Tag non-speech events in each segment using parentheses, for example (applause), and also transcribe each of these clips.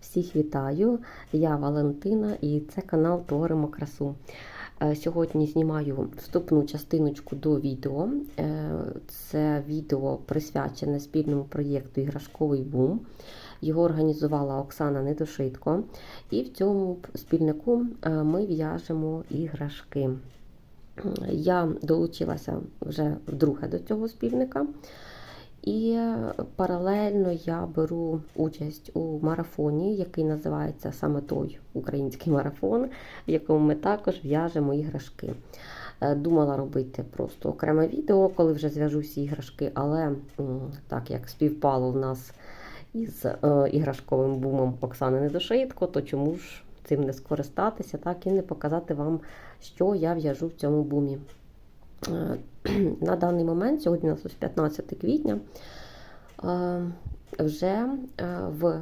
Всіх вітаю! Я Валентина і це канал Творимо красу. Е, Сьогодні знімаю вступну частиночку до відео. Е, Це відео присвячене спільному проєкту Іграшковий бум. Його організувала Оксана Недошитко. І в цьому спільнику е, ми в'яжемо іграшки. Я долучилася вже вдруге до цього спільника. І паралельно я беру участь у марафоні, який називається саме той український марафон, в якому ми також в'яжемо іграшки. Е, Думала робити просто окреме відео, коли вже зв'яжу всі іграшки, але так як співпало в нас із е, іграшковим бумом Оксани Недошитко, то чому ж цим не скористатися, так і не показати вам, що я в'яжу в цьому бумі. Е, (clears throat) На даний момент, сьогодні у нас 15 квітня, е, вже е, в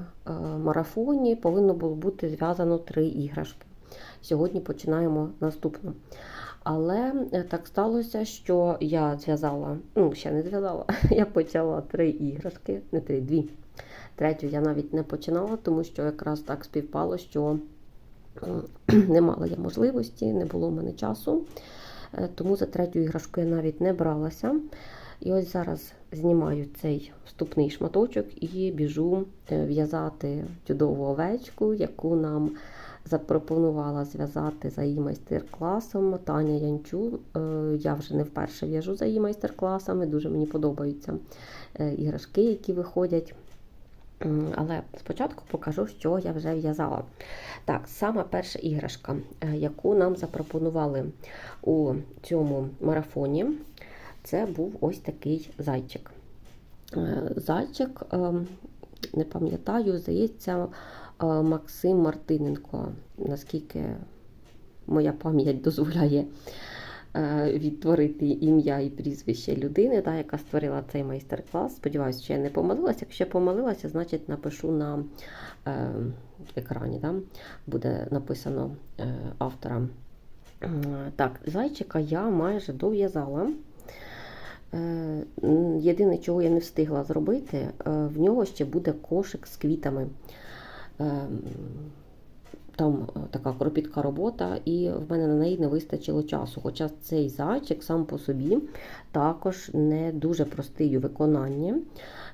марафоні повинно було бути зв'язано три іграшки. Сьогодні починаємо наступну. Але так сталося, що я зв'язала, ну, ще не зв'язала, (laughs) я почала три іграшки, не три, дві. Третю я навіть не починала, тому що якраз так співпало, що (clears throat) не мала я можливості, не було в мене часу. Е, Тому за третю іграшку я навіть не бралася. І ось зараз знімаю цей вступний шматочок і біжу е, в'язати чудову овечку, яку нам запропонувала зв'язати за її майстер-класом Таня Янчу. Е, Я вже не вперше в'яжу за її майстер-класами, дуже мені подобаються іграшки, які виходять. Але спочатку покажу, що я вже в'язала. Так, сама перша іграшка, е, яку нам запропонували у цьому марафоні, це був ось такий зайчик. Е, Зайчик, е, не пам'ятаю, здається, е, Максим Мартиненко, наскільки моя пам'ять дозволяє відтворити ім'я і прізвище людини, та, яка створила цей майстер-клас. Сподіваюся, що я не помилилася. Якщо помилилася, значить напишу на е, екрані. Да? Буде написано е, автора. Так, зайчика я майже дов'язала. Е, Єдине, чого я не встигла зробити, е, в нього ще буде кошик з квітами. Там е, така кропітка робота, і в мене на неї не вистачило часу. Хоча цей зайчик сам по собі також не дуже простий у виконанні.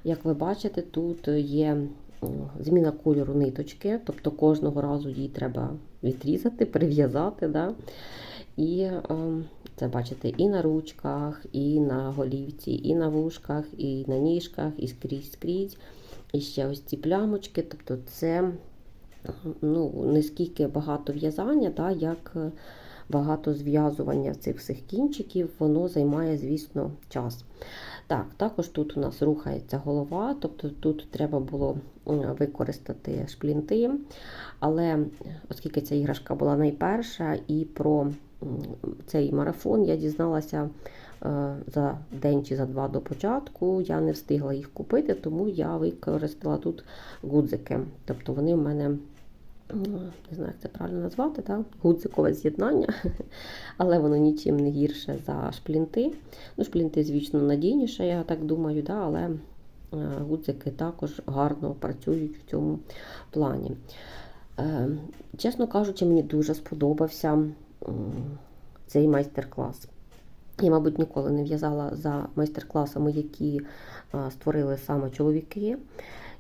Як ви бачите, тут є зміна кольору ниточки, тобто кожного разу її треба відрізати, прив'язати. Да? І е, це бачите і на ручках, і на голівці, і на вушках, і на ніжках, і скрізь скрізь. І ще ось ці плямочки. Тобто це ну, не скільки багато в'язання, да, як е, багато зв'язування цих всіх кінчиків, воно займає, звісно, час. Так, також тут у нас рухається голова, тобто тут треба було використати шплінти. Але оскільки ця іграшка була найперша, і про цей марафон я дізналася е, за день чи за два до початку. Я не встигла їх купити, тому я використала тут гудзики. Тобто вони в мене. Не знаю, як це правильно назвати, так? гудзикове з'єднання, (laughs) але воно нічим не гірше за шплінти. Ну, Шплінти, звісно, надійніше, я так думаю, да? але е, гудзики також гарно працюють в цьому плані. Е, Чесно кажучи, мені дуже сподобався цей майстер-клас. Я, мабуть, ніколи не в'язала за майстер-класами, які створили саме чоловіки.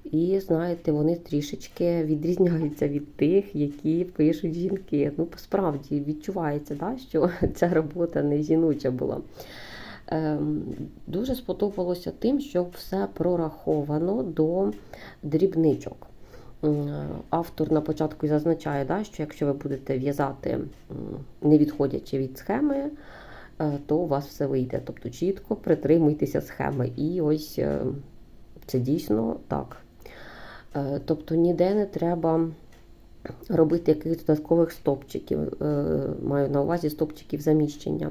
І знаєте, вони трішечки відрізняються від тих, які пишуть жінки. Ну, справді відчувається, да, що (laughs) ця робота не жіноча була. Ем, Дуже сподобалося тим, що все прораховано до дрібничок. Автор на початку зазначає, да, що якщо ви будете в'язати, не відходячи від схеми, е, то у вас все вийде. Тобто чітко притримуйтеся схеми. І ось е, це дійсно так. Е, Тобто ніде не треба робити якихось додаткових стопчиків, е, маю на увазі стопчиків заміщення.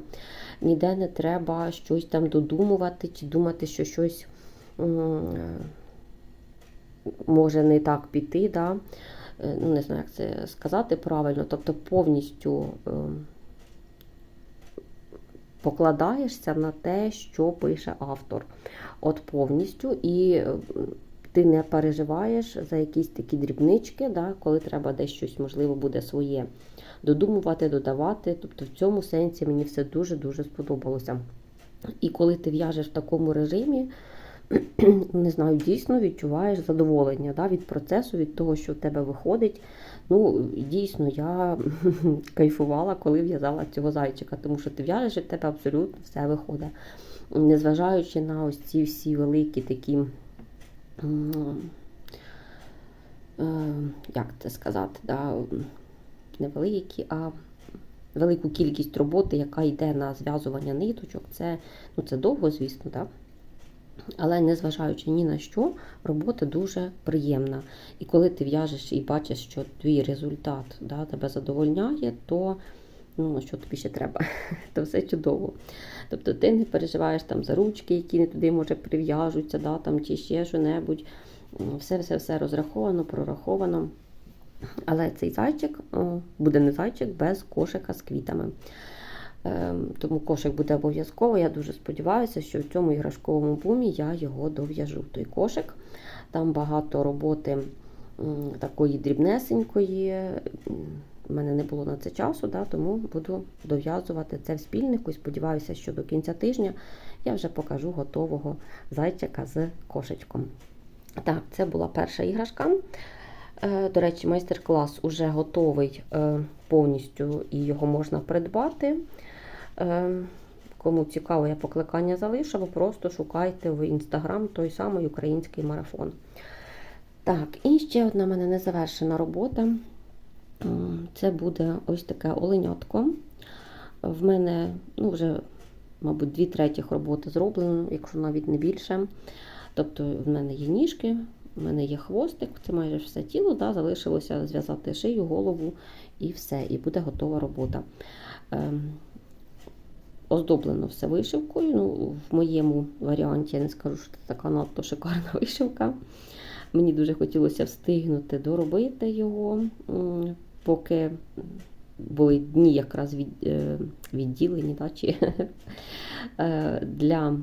Ніде не треба щось там додумувати чи думати, що щось може не так піти. Да? Е, Ну, не знаю, як це сказати правильно. Тобто повністю покладаєшся на те, що пише автор. От повністю. І ти не переживаєш за якісь такі дрібнички, да, коли треба десь щось, можливо, буде своє додумувати, додавати. Тобто в цьому сенсі мені все дуже-дуже сподобалося. І коли ти в'яжеш в такому режимі, (clears throat) не знаю, дійсно відчуваєш задоволення да, від процесу, від того, що в тебе виходить. Ну, дійсно, я (laughs) кайфувала, коли в'язала цього зайчика, тому що ти в'яжеш і в тебе абсолютно все виходить. Незважаючи на ось ці всі великі такі, як це сказати, да, не великі, а велику кількість роботи, яка йде на зв'язування ниточок. Це, ну, це довго, звісно, так. Але незважаючи ні на що, робота дуже приємна. І коли ти в'яжеш і бачиш, що твій результат да, тебе задовольняє, то ну, що тобі ще треба, (laughs) то все чудово. Тобто ти не переживаєш там за ручки, які не туди, може, прив'яжуться, да, там, чи ще що-небудь. Все-все-все розраховано, прораховано. Але цей зайчик буде не зайчик без кошика з квітами. Ем, тому кошик буде обов'язково. Я дуже сподіваюся, що в цьому іграшковому бумі я його дов'яжу. Той кошик. Там багато роботи такої дрібнесенької. У мене не було на це часу, да, тому буду дов'язувати це в спільнику і сподіваюся, що до кінця тижня я вже покажу готового зайчика з кошечком. Так, це була перша іграшка. Е, до речі, майстер-клас уже готовий е, повністю і його можна придбати. Е, кому цікаво, я покликання залишу, або просто шукайте в інстаграм той самий український марафон. Так, і ще одна в мене незавершена робота. Це буде ось таке оленятко. В мене ну, вже, мабуть, дві третіх роботи зроблено, якщо навіть не більше. Тобто, в мене є ніжки, в мене є хвостик, це майже все тіло. да, Залишилося зв'язати шию, голову і все, і буде готова робота. Ем, оздоблено все вишивкою. Ну, В моєму варіанті я не скажу, що це така надто шикарна (laughs) вишивка. Мені дуже хотілося встигнути доробити його, поки були дні якраз від, е, відділені да, чи, (laughs) е, для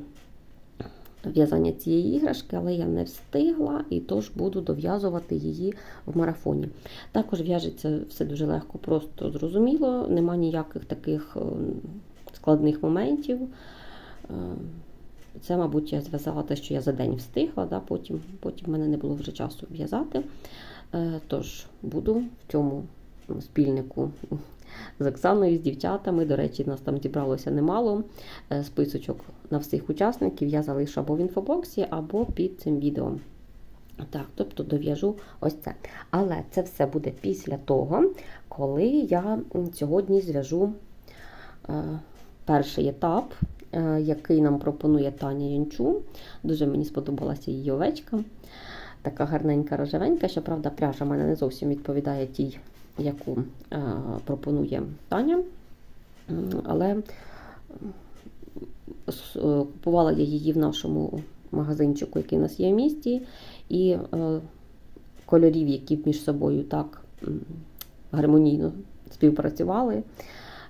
в'язання цієї іграшки, але я не встигла і тож буду дов'язувати її в марафоні. Також в'яжеться все дуже легко, просто зрозуміло, нема ніяких таких складних моментів. Е, це, мабуть, я зв'язала те, що я за день встигла, да, потім потім в мене не було вже часу в'язати. Е, тож, буду в цьому спільнику з Оксаною, з дівчатами. До речі, нас там зібралося немало. Е, списочок на всіх учасників я залишу або в інфобоксі, або під цим відео. Так, тобто дов'яжу ось це. Але це все буде після того, коли я сьогодні зв'яжу перший етап, е, який нам пропонує Таня Янчу. Дуже мені сподобалася її овечка. Така гарненька рожевенька. Щоправда, пряжа в мене не зовсім відповідає тій, яку е, пропонує Таня. Але е, купувала я її в нашому магазинчику, який у нас є в місті, і кольорів, які між собою так гармонійно співпрацювали.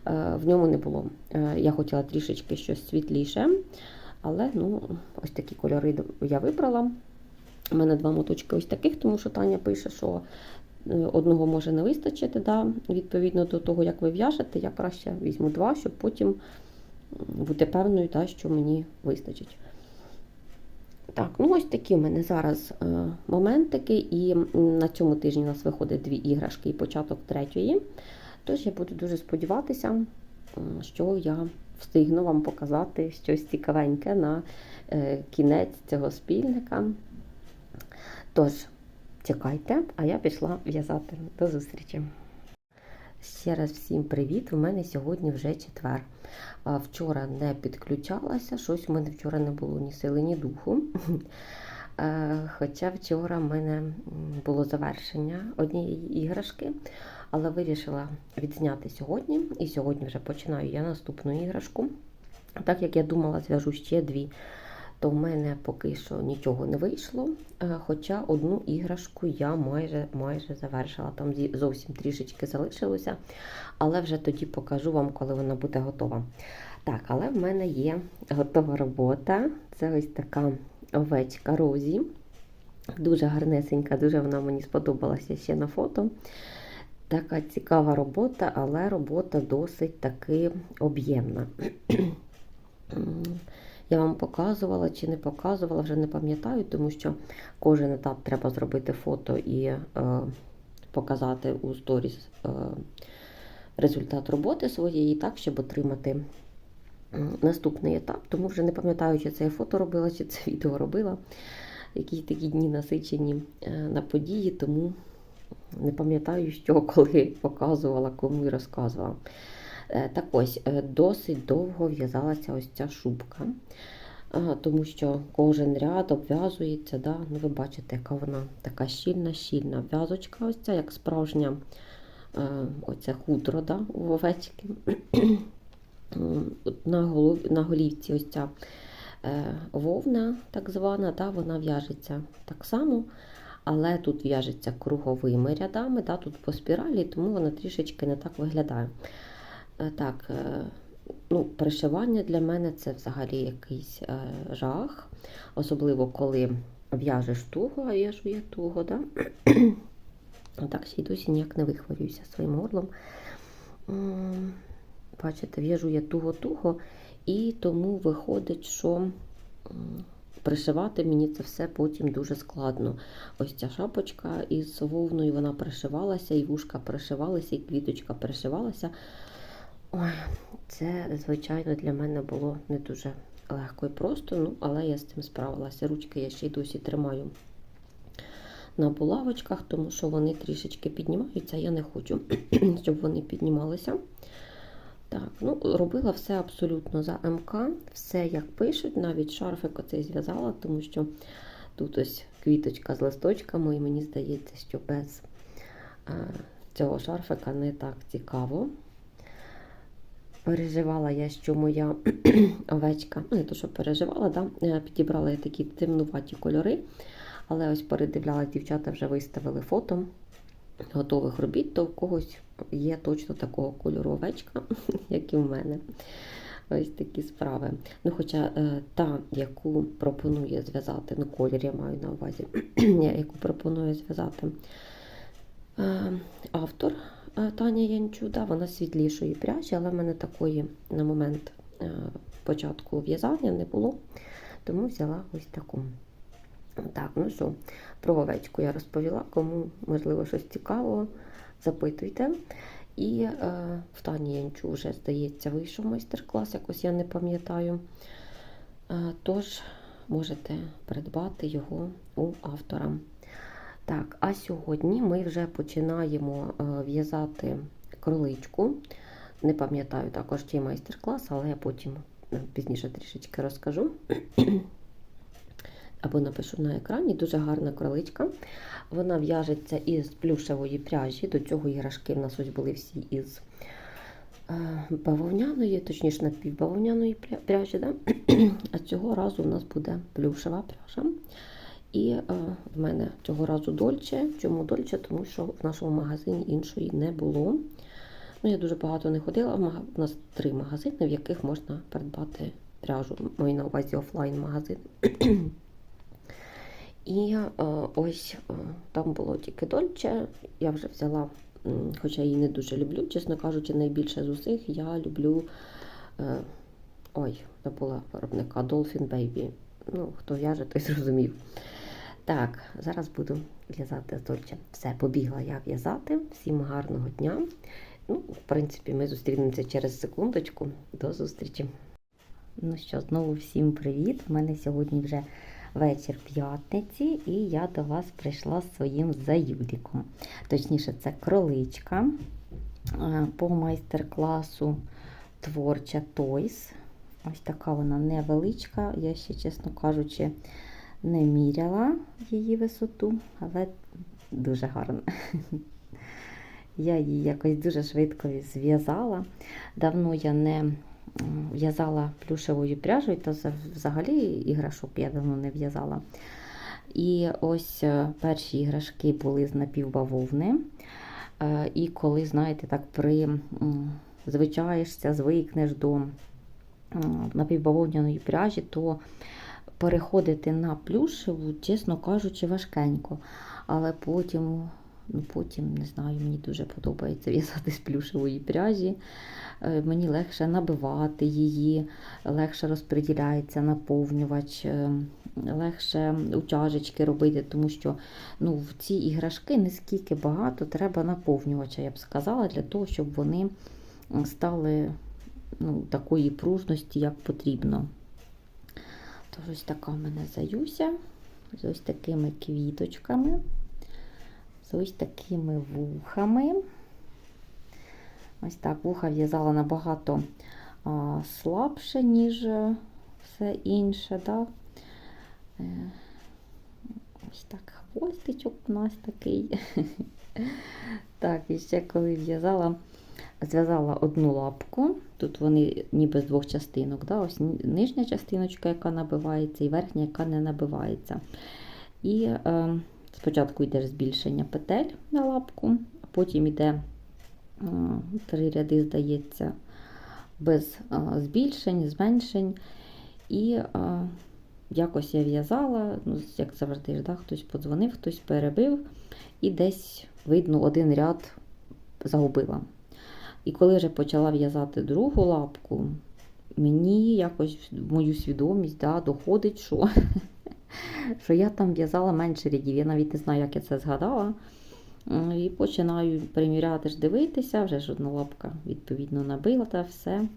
Е, в ньому не було. Е, я хотіла трішечки щось світліше, але ну, ось такі кольори я вибрала. У мене два моточки ось таких, тому що Таня пише, що е, одного може не вистачити. Да? Відповідно до того, як ви в'яжете, я краще візьму два, щоб потім бути певною, да, що мені вистачить. Так, ну ось такі в мене зараз моментики, і на цьому тижні у нас виходить дві іграшки і початок третьої. Тож я буду дуже сподіватися, що я встигну вам показати щось цікавеньке на е, кінець цього спільника. Тож, чекайте, а я пішла в'язати. До зустрічі! Ще раз всім привіт! У мене сьогодні вже четвер. Вчора не підключалася, щось у мене вчора не було ні сили, ні духу. (laughs) Хоча вчора в мене було завершення однієї іграшки але вирішила відзняти сьогодні. І сьогодні вже починаю я наступну іграшку. Так як я думала, зв'яжу ще дві, то в мене поки що нічого не вийшло. Е, хоча одну іграшку я майже майже завершила. Там зовсім трішечки залишилося, але вже тоді покажу вам, коли вона буде готова. Так, але в мене є готова робота. Це ось така овечка Розі. Дуже гарнесенька, дуже вона мені сподобалася ще на фото. Така цікава робота, але робота досить таки об'ємна. (clears throat) Я вам показувала чи не показувала, вже не пам'ятаю, тому що кожен етап треба зробити фото і е, показати у сторіс е, результат роботи своєї, так, щоб отримати наступний етап. Тому вже не пам'ятаю, чи це я фото робила, чи це (laughs) відео робила. Якісь такі дні насичені е, на події, тому не пам'ятаю, що коли (laughs) показувала, кому і розказувала. Е, Так ось, е, досить довго в'язалася ось ця шубка, е, тому що кожен ряд обв'язується. Да? Ну, ви бачите, яка вона така щільна-щільна в'язочка, ось ця, як справжня оце хутро да, у овечки. (clears throat) На, голов, на голівці ось ця вовна, так звана, да, вона в'яжеться так само. Але тут в'яжеться круговими рядами, да, тут по спіралі, тому вона трішечки не так виглядає. Е, Так, е, ну, пришивання для мене це взагалі якийсь е, жах, особливо коли в'яжеш туго, а в'яжу я туго, да? так ще й досі ніяк не вихворююся своїм горлом. Бачите, в'яжу я туго-туго, і тому виходить, що пришивати мені це все потім дуже складно. Ось ця шапочка із вовною, вона пришивалася, і вушка пришивалася, і квіточка пришивалася. Ой, це, звичайно, для мене було не дуже легко і просто, ну, але я з цим справилася. Ручки я ще й досі тримаю на булавочках, тому що вони трішечки піднімаються, я не хочу, (clears throat) щоб вони піднімалися. Так, ну, робила все абсолютно за МК, все як пишуть, навіть шарфик оцей зв'язала, тому що тут ось квіточка з листочками, і мені здається, що без е, цього шарфика не так цікаво. Переживала я, що моя (clears throat) овечка, ну не то, що переживала, да, е, підібрала я такі темнуваті кольори, але ось передивляла, дівчата вже виставили фото готових робіт, то в когось є точно такого кольору овечка, (laughs) як і в мене. Ось такі справи. Ну, Хоча е, та, яку пропонує зв'язати, ну колір я маю на увазі, (clears throat) яку пропонує зв'язати е, автор Таня Янчуда, вона світлішої пряжі, але в мене такої на момент е, початку в'язання не було, тому взяла ось таку. Так, ну що, про овечку я розповіла, кому можливо щось цікавого, запитуйте. І е, в Тані Янчу вже, здається, вийшов майстер-клас, якось я не пам'ятаю. Е, тож можете придбати його у автора. Так, а сьогодні ми вже починаємо е, в'язати кроличку. Не пам'ятаю також чий майстер-клас, але я потім е, пізніше трішечки розкажу. (clears throat) Або напишу на екрані. Дуже гарна кроличка. Вона в'яжеться із плюшевої пряжі. До цього іграшки в нас ось були всі із е, бавовняної, точніше напівбавовняної пряжі. Да? (clears throat) А цього разу у нас буде плюшева пряжа. І е, в мене цього разу дольче. Чому дольче? Тому що в нашому магазині іншої не було. Ну, Я дуже багато не ходила. У нас три магазини, в яких можна придбати пряжу. Маю на увазі офлайн-магазин. І е, ось е, там було тільки дольче. Я вже взяла, хоча її не дуже люблю, чесно кажучи, найбільше з усіх я люблю. Е, ой, забула виробника Dolphin Baby. Ну, хто в'яже, той зрозумів. Так, зараз буду в'язати з дольче. Все, побігла я в'язати. Всім гарного дня. Ну, в принципі, ми зустрінемося через секундочку. До зустрічі. Ну що, знову всім привіт! У мене сьогодні вже вечір п'ятниці, і я до вас прийшла з своїм заюліком. Точніше, це кроличка е, по майстер-класу Творча Тойс. Ось така вона невеличка. Я ще, чесно кажучи, не міряла її висоту, але дуже гарна. Я її якось дуже швидко зв'язала. Давно я не в'язала плюшевою пряжею, та взагалі іграшок я давно не в'язала. І ось е, перші іграшки були з напівбавовни. Е, І коли, знаєте, так при звикнеш до напівбавовняної пряжі, то переходити на плюшеву, чесно кажучи, важкенько. Але потім, ну потім, не знаю, мені дуже подобається в'язати з плюшевої пряжі. Е, Мені легше набивати її, легше розподіляється наповнювач, е, легше утяжечки робити, тому що ну, в ці іграшки не скільки багато треба наповнювача, я б сказала, для того, щоб вони стали ну, такої пружності, як потрібно. Тож ось така в мене заюся з ось такими квіточками, з ось такими вухами. Ось так вуха в'язала набагато а, слабше, ніж все інше. Да? Е, Ось так хвостичок у нас такий. (laughs) Так, і ще коли в'язала, зв'язала одну лапку. Тут вони ніби з двох частинок. Да? Ось нижня частиночка, яка набивається, і верхня, яка не набивається. І е, спочатку йде збільшення петель на лапку, потім йде е, три ряди, здається, без е, збільшень, зменшень. І е, якось я в'язала, ну, як завжди, да, хтось подзвонив, хтось перебив, і десь видно один ряд загубила. І коли вже почала в'язати другу лапку, мені якось в мою свідомість да, доходить, що, (laughs) що я там в'язала менше рядів. Я навіть не знаю, як я це згадала. І починаю приміряти ж дивитися, вже ж одна лапка відповідно набила та все.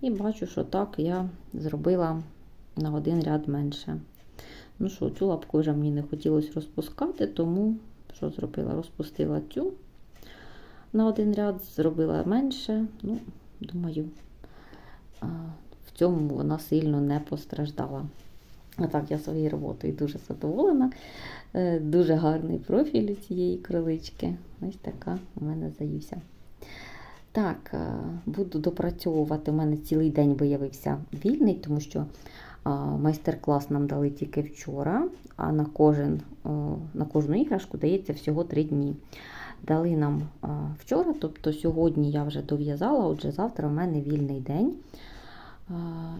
І бачу, що так я зробила на один ряд менше. Ну що, цю лапку вже мені не хотілося розпускати, тому що зробила? Розпустила цю на один ряд, зробила менше. Ну, думаю, в цьому вона сильно не постраждала. А так, я своєю роботою дуже задоволена. Е, Дуже гарний профіль у цієї кролички. Ось така у мене заюся. Так, е, буду допрацьовувати. У мене цілий день виявився вільний, тому що майстер-клас нам дали тільки вчора, а на, кожен, на кожну іграшку дається всього 3 дні. Дали нам вчора, тобто сьогодні я вже дов'язала, отже, завтра в мене вільний день.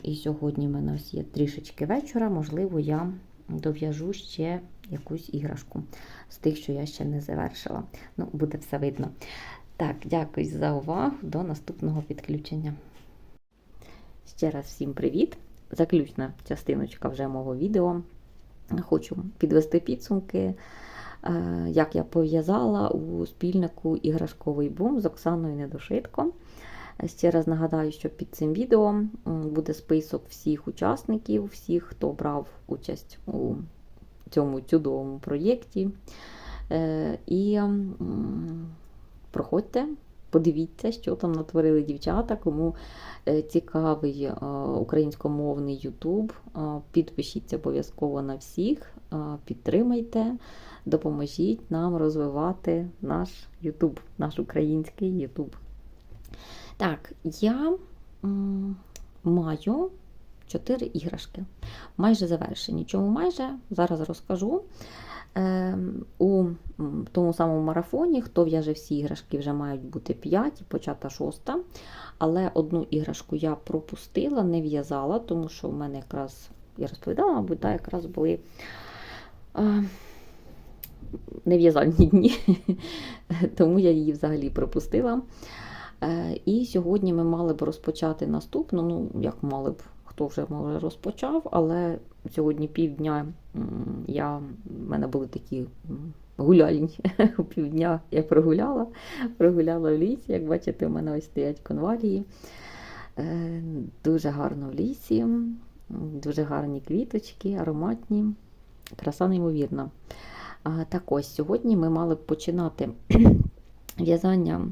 І сьогодні в мене ось є трішечки вечора, можливо, я дов'яжу ще якусь іграшку з тих, що я ще не завершила. Ну, буде все видно. Так, дякую за увагу. До наступного підключення. Ще раз всім привіт! Заключна частиночка вже мого відео. Хочу підвести підсумки, е, як я пов'язала у спільнику іграшковий бум з Оксаною Недошитко. Ще раз нагадаю, що під цим відео буде список всіх учасників, всіх, хто брав участь у цьому чудовому проєкті. Е, І проходьте, подивіться, що там натворили дівчата. Кому е, цікавий е, українськомовний Ютуб, е, підпишіться обов'язково на всіх, підтримайте, допоможіть нам розвивати наш Ютуб, наш український Ютуб. Так, я маю чотири іграшки. Майже завершені. Чому майже? Зараз розкажу. Ем, У тому самому марафоні, хто в'яже всі іграшки, вже мають бути 5 і почата шоста. Але одну іграшку я пропустила, не в'язала, тому що в мене якраз, я розповідала, мабуть, да, якраз були а, нев'язальні дні, (laughs) тому я її взагалі пропустила. Е, І сьогодні ми мали б розпочати наступну. Ну, як мали б, хто вже може розпочав, але сьогодні півдня я, в мене були такі м, (laughs) півдня. Я прогуляла, прогуляла в лісі. Як бачите, у мене ось стоять конвалії. Е, Дуже гарно в лісі, дуже гарні квіточки, ароматні, краса неймовірна. Так ось сьогодні ми мали б починати (clears throat) в'язання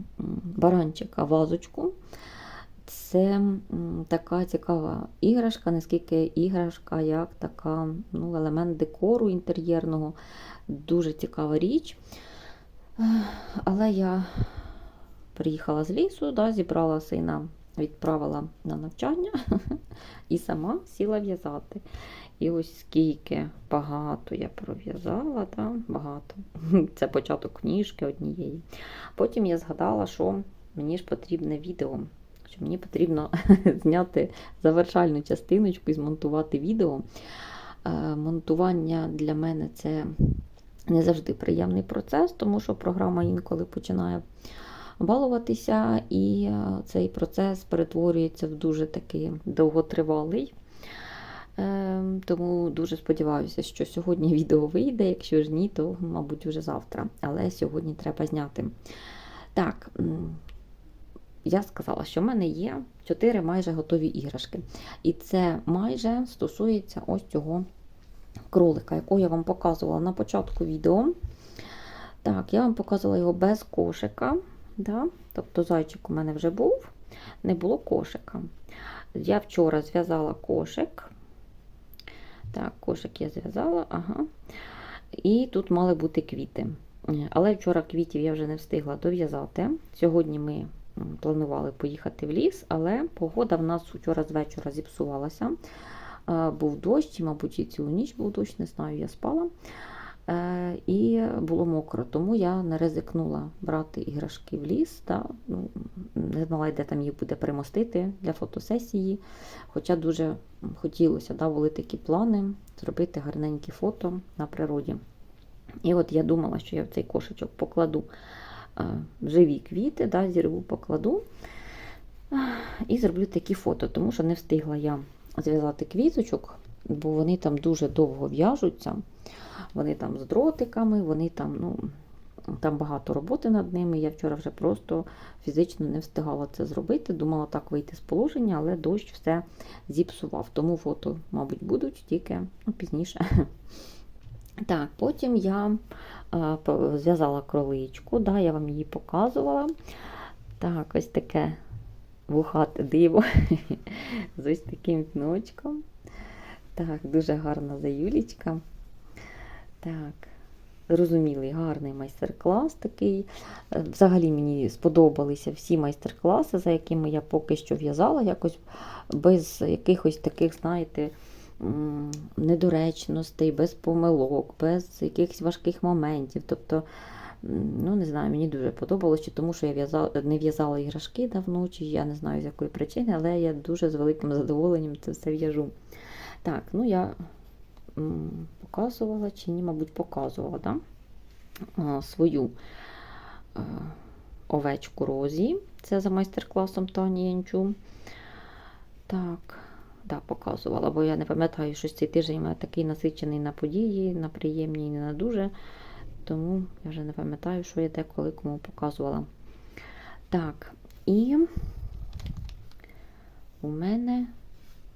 баранчика вазочку. Це така цікава іграшка, наскільки іграшка, як така ну, елемент декору інтер'єрного. Дуже цікава річ. Але я приїхала з лісу, да, зібрала сина, відправила на навчання (laughs) і сама сіла в'язати. І ось скільки багато я пров'язала, да, багато. (laughs) Це початок книжки однієї. Потім я згадала, що мені ж потрібне відео, що мені потрібно (laughs) зняти завершальну частиночку і змонтувати відео. Е, Монтування для мене це не завжди приємний процес, тому що програма інколи починає балуватися, і е, цей процес перетворюється в дуже такий довготривалий. Е, Тому дуже сподіваюся, що сьогодні відео вийде. Якщо ж ні, то, мабуть, вже завтра. Але сьогодні треба зняти. Так, я сказала, що в мене є 4 майже готові іграшки. І це майже стосується ось цього кролика, якого я вам показувала на початку відео. Так, я вам показувала його без кошика. Да? Тобто зайчик у мене вже був, не було кошика. Я вчора зв'язала кошик. Так, кошик я зв'язала, ага. І тут мали бути квіти. Але вчора квітів я вже не встигла дов'язати. Сьогодні ми планували поїхати в ліс, але погода в нас вчора з вечора зіпсувалася. Е, Був дощ, мабуть, і цілу ніч був дощ, не знаю, я спала. Е, І було мокро, тому я не ризикнула брати іграшки в ліс. Та, ну, не знала, де там їх буде примостити для фотосесії. Хоча дуже хотілося, да, були такі плани зробити гарненькі фото на природі. І от я думала, що я в цей кошечок покладу живі квіти, да, зірву покладу і зроблю такі фото, тому що не встигла я зв'язати квіточок, бо вони там дуже довго в'яжуться. Вони там з дротиками, вони там, ну, там багато роботи над ними. Я вчора вже просто фізично не встигала це зробити. Думала так вийти з положення, але дощ все зіпсував. Тому фото, мабуть, будуть тільки ну, пізніше. Так, потім я зв'язала кроличку, да, я вам її показувала. Так, ось таке вухате диво (laughs) з ось таким кночком. Так, дуже гарна заюлічка. Так, зрозумілий, гарний майстер-клас такий. Е, Взагалі мені сподобалися всі майстер-класи, за якими я поки що в'язала, якось без якихось таких, знаєте, недоречностей, без помилок, без якихось важких моментів. Тобто, ну не знаю, мені дуже подобалося, чи тому що я в'язала, не в'язала іграшки давно, чи я не знаю з якої причини, але я дуже з великим задоволенням це все в'яжу. Так, ну я показувала чи ні, мабуть, показувала да? свою е, овечку Розі. Це за майстер-класом Тані Янчу. Так, да, показувала, бо я не пам'ятаю, що цей тиждень у мене такий насичений на події, на приємні і не на дуже. Тому я вже не пам'ятаю, що я де коли кому показувала. Так, і у мене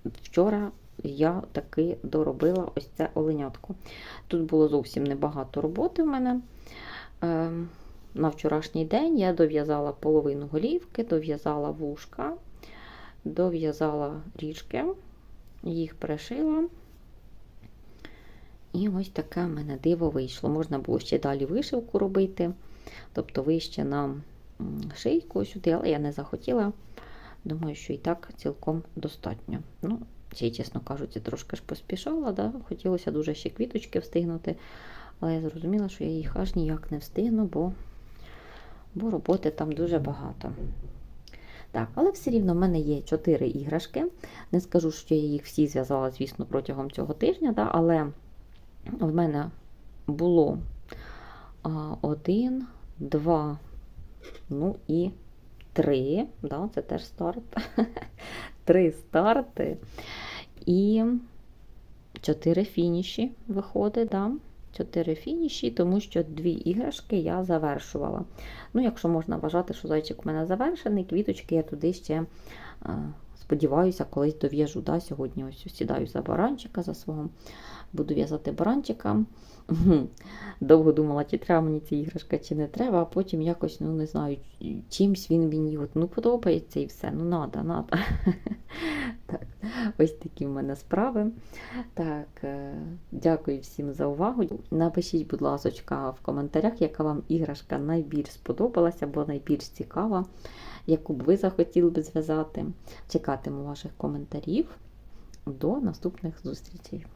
вчора я таки доробила ось це оленятко. Тут було зовсім небагато роботи в мене. Ем, На вчорашній день я дов'язала половину голівки, дов'язала вушка, дов'язала ріжки, їх пришила. І ось таке в мене диво вийшло. Можна було ще далі вишивку робити, тобто вище на шийку сюди, але я не захотіла. Думаю, що і так цілком достатньо. Ну, ще чесно кажучи, трошки ж поспішала. Да? Хотілося дуже ще квіточки встигнути, але я зрозуміла, що я їх аж ніяк не встигну, бо, бо роботи там дуже багато. Так, але все рівно в мене є 4 іграшки. Не скажу, що я їх всі зв'язала, звісно, протягом цього тижня, да? але в мене було один, два, ну і три. Да, це теж старт. (laughs) Три старти. І чотири фініші виходить. Чотири фініші, тому що дві іграшки я завершувала. Ну, якщо можна вважати, що зайчик у мене завершений, квіточки я туди ще, а, сподіваюся, колись дов'яжу. Да? Сьогодні ось сідаю за баранчика за свого. Буду в'язати баранчика. Довго думала, чи треба мені ця іграшка, чи не треба, а потім якось, ну не знаю, чимсь він мені от, ну, подобається і все. Ну, надо, надо. (laughs) так, ось такі в мене справи. Так, е, дякую всім за увагу. Напишіть, будь ласка, в коментарях, яка вам іграшка найбільш сподобалася або найбільш цікава, яку б ви захотіли б зв'язати. Чекатиму ваших коментарів. До наступних зустрічей.